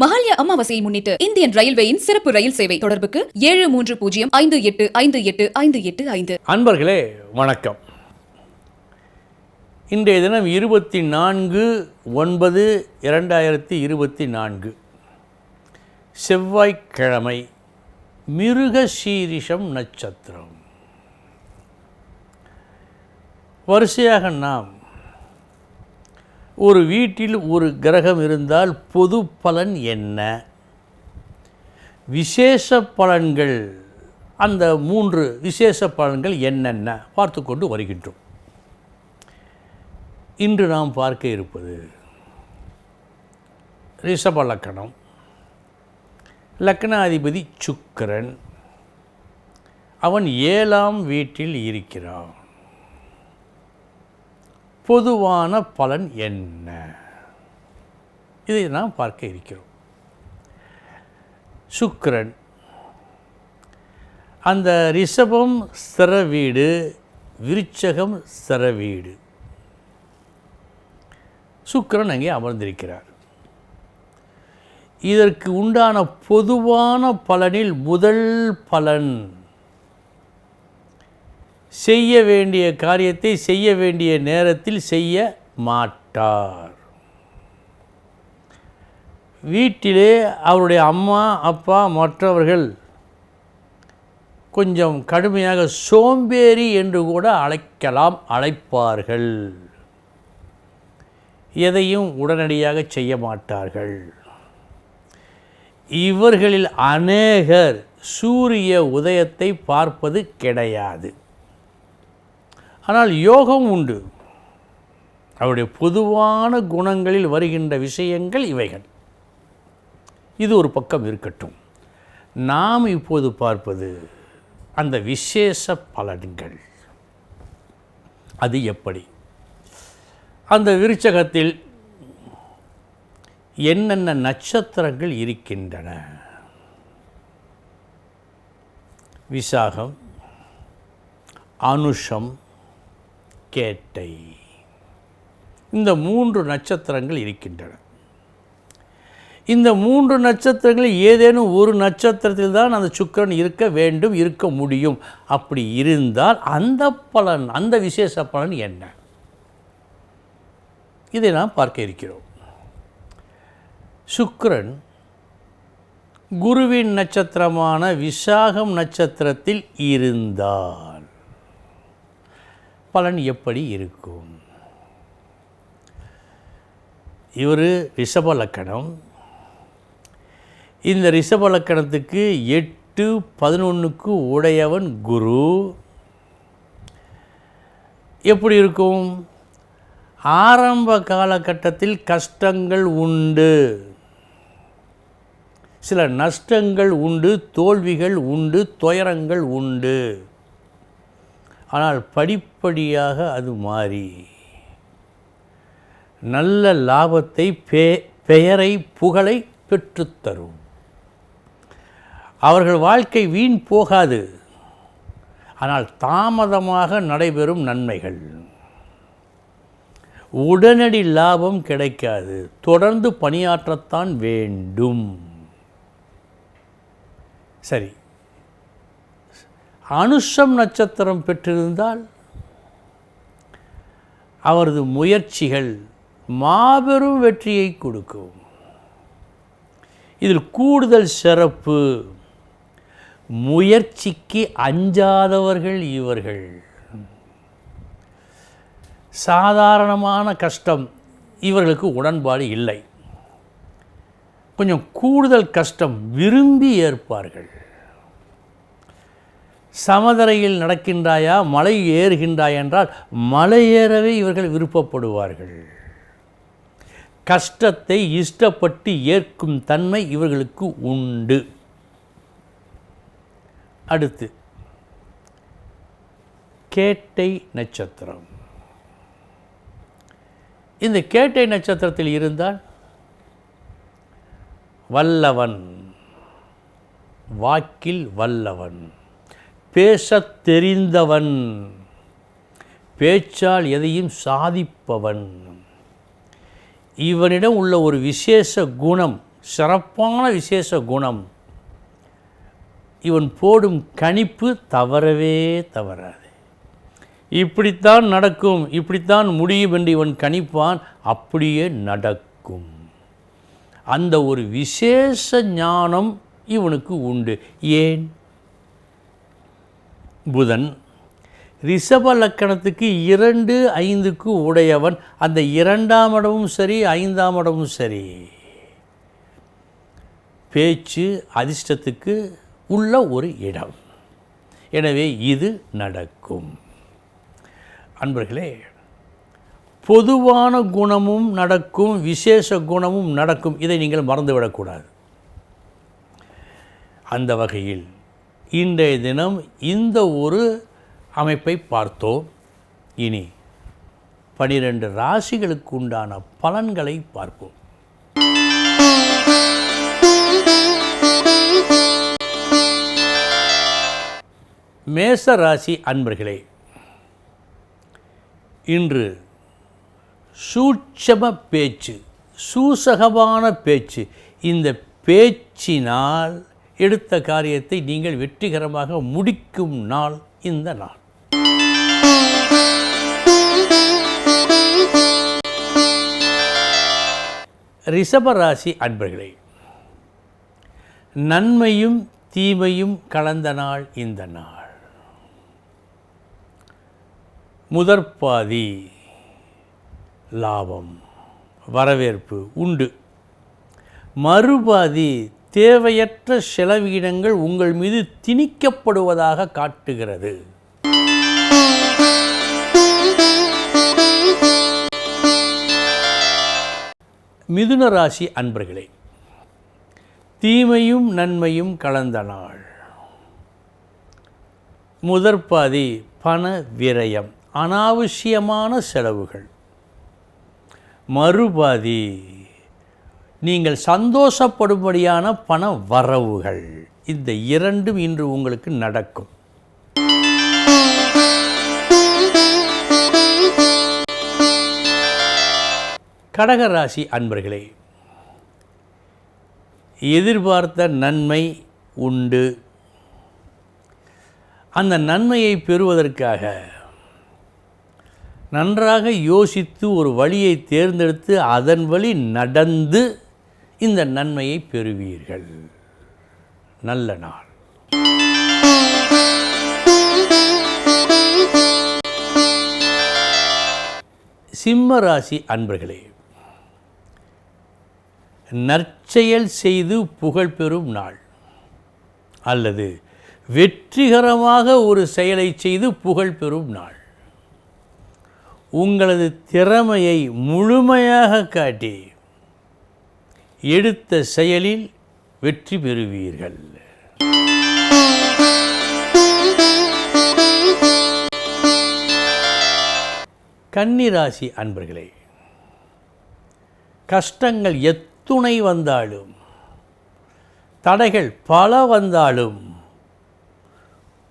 மகாலய அமாவாசையை முன்னிட்டு இந்தியன் ரயில்வேயின் சிறப்பு ரயில் சேவை தொடர்புக்கு ஏழு மூன்று பூஜ்ஜியம் ஐந்து எட்டு ஐந்து எட்டு ஐந்து எட்டு ஐந்து. அன்பர்களே வணக்கம். இன்றைய தினம் இருபத்தி நான்கு ஒன்பது இரண்டாயிரத்தி இருபத்தி நான்கு. செவ்வாய்க்கிழமை மிருகசீரிஷம் நட்சத்திரம். வரிசையாக நாம் ஒரு வீட்டில் ஒரு கிரகம் இருந்தால் பொது பலன் என்ன? விசேஷ பலன்கள் அந்த மூன்று விசேஷ பலன்கள் என்னென்ன? பார்த்து கொண்டு வருகின்றோம். இன்று நாம் பார்க்க இருப்பது ரிஷப லக்கணம். லக்னாதிபதி சுக்கரன். அவன் ஏழாம் வீட்டில் இருக்கிறான். பொதுவான பலன் என்ன? இதை நாம் பார்க்க இருக்கிறோம். சுக்கரன். அந்த ரிஷபம் ஸ்திர வீடு விருச்சகம் ஸ்திர வீடு. சுக்கிரன் அங்கே அமர்ந்திருக்கிறார். இதற்கு உண்டான பொதுவான பலனில் முதல் பலன் செய்ய வேண்டிய காரியத்தை செய்ய வேண்டிய நேரத்தில் செய்ய மாட்டார். வீட்டிலே அவருடைய அம்மா அப்பா மற்றவர்கள் கொஞ்சம் கடுமையாக சோம்பேறி என்று கூட அழைக்கலாம் அழைப்பார்கள். எதையும் உடனடியாக செய்ய மாட்டார்கள். இவர்களில் அநேகர் சூரிய உதயத்தை பார்ப்பது கிடையாது. ஆனால் யோகம் உண்டு. அவருடைய பொதுவான குணங்களில் வருகின்ற விஷயங்கள் இவைகள். இது ஒரு பக்கம் இருக்கட்டும். நாம் இப்போது பார்ப்பது அந்த விசேஷ பலன்கள். அது எப்படி? அந்த விருச்சகத்தில் என்னென்ன நட்சத்திரங்கள் இருக்கின்றன? விசாகம் அனுஷம் கேட்டை. இந்த மூன்று நட்சத்திரங்கள் இருக்கின்றன. இந்த மூன்று நட்சத்திரங்களில் ஏதேனும் ஒரு நட்சத்திரத்தில் தான் அந்த சுக்கரன் இருக்க வேண்டும் இருக்க முடியும். அப்படி இருந்தால் அந்த பலன் அந்த விசேஷ பலன் என்ன? இதை நாம் பார்க்க இருக்கிறோம். சுக்கரன் குருவின் நட்சத்திரமான விசாகம் நட்சத்திரத்தில் இருந்தார். பலன் எப்படி இருக்கும்? இவர் ரிஷப லக்கணம் இந்த ரிஷப லக்கணத்துக்கு எட்டு பதினொன்றுக்கு உடையவன் குரு. எப்படி இருக்கும்? ஆரம்ப காலகட்டத்தில் கஷ்டங்கள் உண்டு. சில நஷ்டங்கள் உண்டு தோல்விகள் உண்டு துயரங்கள் உண்டு. ஆனால் படிப்படியாக அது மாறி. நல்ல லாபத்தை பெ பெயரை புகழை பெற்றுத்தரும் அவர்கள் வாழ்க்கை வீண் போகாது. ஆனால் தாமதமாக நடைபெறும் நன்மைகள். உடனடி லாபம் கிடைக்காது. தொடர்ந்து பணியாற்றத்தான் வேண்டும். சரி. அனுஷம் நட்சத்திரம் பெற்றிருந்தால் அவரது முயற்சிகள் மாபெரும் வெற்றியை கொடுக்கும். இதில் கூடுதல் சிறப்பு முயற்சிக்கு அஞ்சாதவர்கள் இவர்கள். சாதாரணமான கஷ்டம் இவர்களுக்கு உடன்பாடு இல்லை. கொஞ்சம் கூடுதல் கஷ்டம் விரும்பி ஏற்பார்கள். சமதரையில் நடக்கின்றாயா? மலை ஏறுகின்றாய் என்றால் மலை ஏறவே இவர்கள் விருப்பப்படுவார்கள். கஷ்டத்தை இஷ்டப்பட்டு ஏற்கும் தன்மை இவர்களுக்கு உண்டு. அடுத்து கேட்டை நட்சத்திரம். இந்த கேட்டை நட்சத்திரத்தில் இருந்தால் வல்லவன் வாக்கில் வல்லவன். பேசத் தெரிந்தவன் பேச்சால் எதையும் சாதிப்பவன். இவனிடம் உள்ள ஒரு விசேஷ குணம் சிறப்பான விசேஷ குணம் இவன் போடும் கணிப்பு தவறவே தவறாது. இப்படித்தான் நடக்கும் இப்படித்தான் முடியும் என்று இவன் கணிப்பான் அப்படியே நடக்கும். அந்த ஒரு விசேஷ ஞானம் இவனுக்கு உண்டு. ஏன்? புதன் ரிஷப லக்கணத்துக்கு இரண்டு ஐந்துக்கு உடையவன். அந்த இரண்டாம் இடமும் சரி ஐந்தாம் இடமும் சரி. பேச்சு அதிர்ஷ்டத்துக்கு உள்ள ஒரு இடம். எனவே இது நடக்கும். அன்பர்களே பொதுவான குணமும் நடக்கும் விசேஷ குணமும் நடக்கும். இதை நீங்கள் மறந்துவிடக்கூடாது. அந்த வகையில் இன்றைய தினம் இந்த ஒரு அமைப்பை பார்த்தோம். இனி பனிரெண்டு ராசிகளுக்கு உண்டான பலன்களை பார்ப்போம். மேச ராசி அன்பர்களே இன்று சூட்சம பேச்சு சூசகமான பேச்சு. இந்த பேச்சினால் எடுத்த காரியத்தை நீங்கள் வெற்றிகரமாக முடிக்கும் நாள் இந்த நாள். ரிஷபராசி அன்பர்களே நன்மையும் தீமையும் கலந்த நாள் இந்த நாள். முதற்பாதி லாபம் வரவேற்பு உண்டு. மறுபாதி தேவையற்ற செலவீனங்கள் உங்கள் மீது திணிக்கப்படுவதாக காட்டுகிறது. மிதுன ராசி அன்பர்களே தீமையும் நன்மையும் கலந்த நாள். முதற்பாதி பண விரயம் அனாவசியமான செலவுகள். மறுபாதி நீங்கள் சந்தோஷப்படும்படியான பண வரவுகள். இந்த இரண்டும் இன்று உங்களுக்கு நடக்கும். கடகராசி அன்பர்களே எதிர்பார்த்த நன்மை உண்டு. அந்த நன்மையை பெறுவதற்காக நன்றாக யோசித்து ஒரு வழியை தேர்ந்தெடுத்து அதன் வழி நடந்து இந்த நன்மையை பெறுவீர்கள். நல்ல நாள். சிம்ம ராசி அன்பர்களே நற்செயல் செய்து புகழ் பெறும் நாள். அல்லது வெற்றிகரமாக ஒரு செயலை செய்து புகழ் பெறும் நாள். உங்களது திறமையை முழுமையாக காட்டி எடுத்த செயலில் வெற்றி பெறுவீர்கள். கன்னிராசி அன்பர்களே கஷ்டங்கள் எத்துணை வந்தாலும் தடைகள் பல வந்தாலும்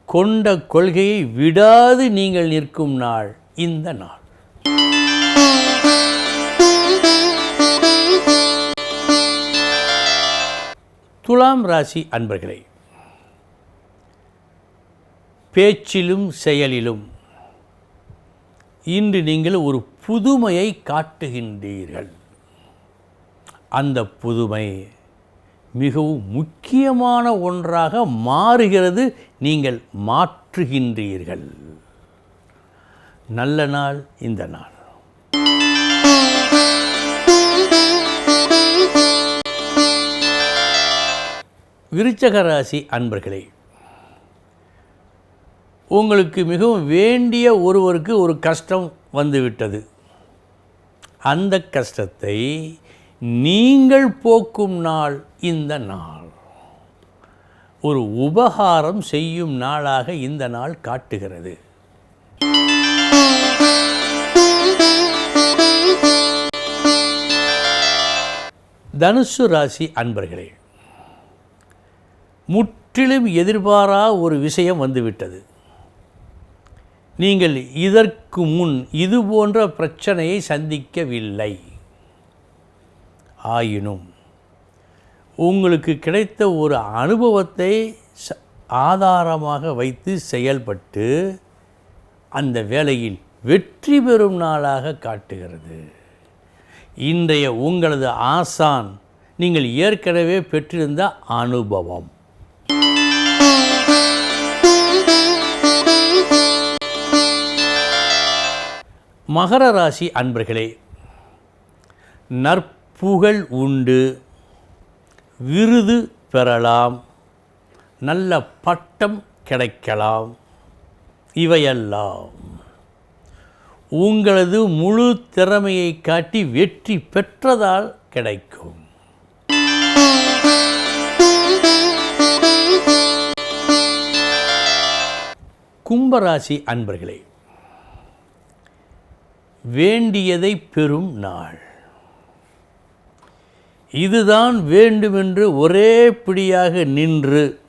கொண்ட கொள்கையை விடாது நீங்கள் நிற்கும் நாள் இந்த நாள். துலாம் ராசி அன்பர்களே பேச்சிலும் செயலிலும் இன்று நீங்கள் ஒரு புதுமையை காட்டுகின்றீர்கள். அந்த புதுமை மிகவும் முக்கியமான ஒன்றாக மாறுகிறது நீங்கள் மாற்றுகின்றீர்கள். நல்ல நாள் இந்த நாள். விருச்சக ராசி அன்பர்களே உங்களுக்கு மிகவும் வேண்டிய ஒருவருக்கு ஒரு கஷ்டம் வந்துவிட்டது. அந்த கஷ்டத்தை நீங்கள் போக்கும் நாள் இந்த நாள். ஒரு உபகாரம் செய்யும் நாளாக இந்த நாள் காட்டுகிறது. தனுசு ராசி அன்பர்களே முற்றிலும் எதிர்பாரா ஒரு விஷயம் வந்துவிட்டது. நீங்கள் இதற்கு முன் இது போன்ற பிரச்சனையை சந்திக்கவில்லை. ஆயினும் உங்களுக்கு கிடைத்த ஒரு அனுபவத்தை ச- ஆதாரமாக வைத்து செயல்பட்டு அந்த வேலையில் வெற்றி பெறும் நாளாக காட்டுகிறது. இன்றைய உங்களது ஆசான் நீங்கள் ஏற்கனவே பெற்றிருந்த அனுபவம். மகர ராசி அன்பர்களே நற்புகழ் உண்டு. விருது பெறலாம். நல்ல பட்டம் கிடைக்கலாம். இவையெல்லாம் உங்களது முழு திறமையை காட்டி வெற்றி பெற்றதால் கிடைக்கும். கும்பராசி அன்பர்களே வேண்டியதை பெறும் நாள். இதுதான் வேண்டுமென்று ஒரே பிடியாக நின்று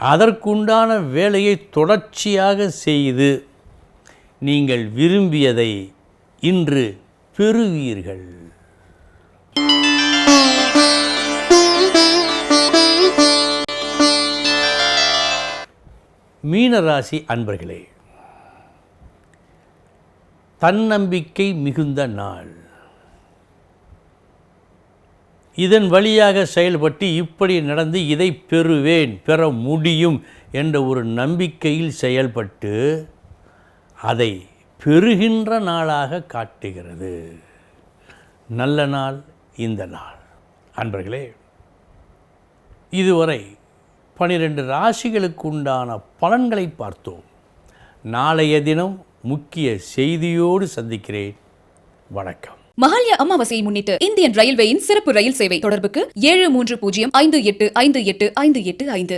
அதற்குண்டான வேலையை தொடர்ச்சியாக செய்து நீங்கள் விரும்பியதை இன்று பெறுவீர்கள். மீனராசி அன்பர்களே தன்னம்பிக்கை மிகுந்த நாள். இதன் வழியாக செயல்பட்டு இப்படி நடந்து இதை பெறுவேன் பெற முடியும் என்ற ஒரு நம்பிக்கையில் செயல்பட்டு அதை பெறுகின்ற நாளாக காட்டுகிறது. நல்ல நாள் இந்த நாள். அன்பர்களே இதுவரை பனிரெண்டு ராசிகளுக்கு உண்டான பலன்களை பார்த்தோம். நாளைய தினம் முக்கிய செய்தியோடு சந்திக்கிறேன். வணக்கம். மகாலய அமாவாசையை முன்னிட்டு இந்தியன் ரயில்வேயின் சிறப்பு ரயில் சேவை தொடர்புக்கு ஏழு மூன்று பூஜ்ஜியம் ஐந்து எட்டு ஐந்து எட்டு ஐந்து எட்டு ஐந்து.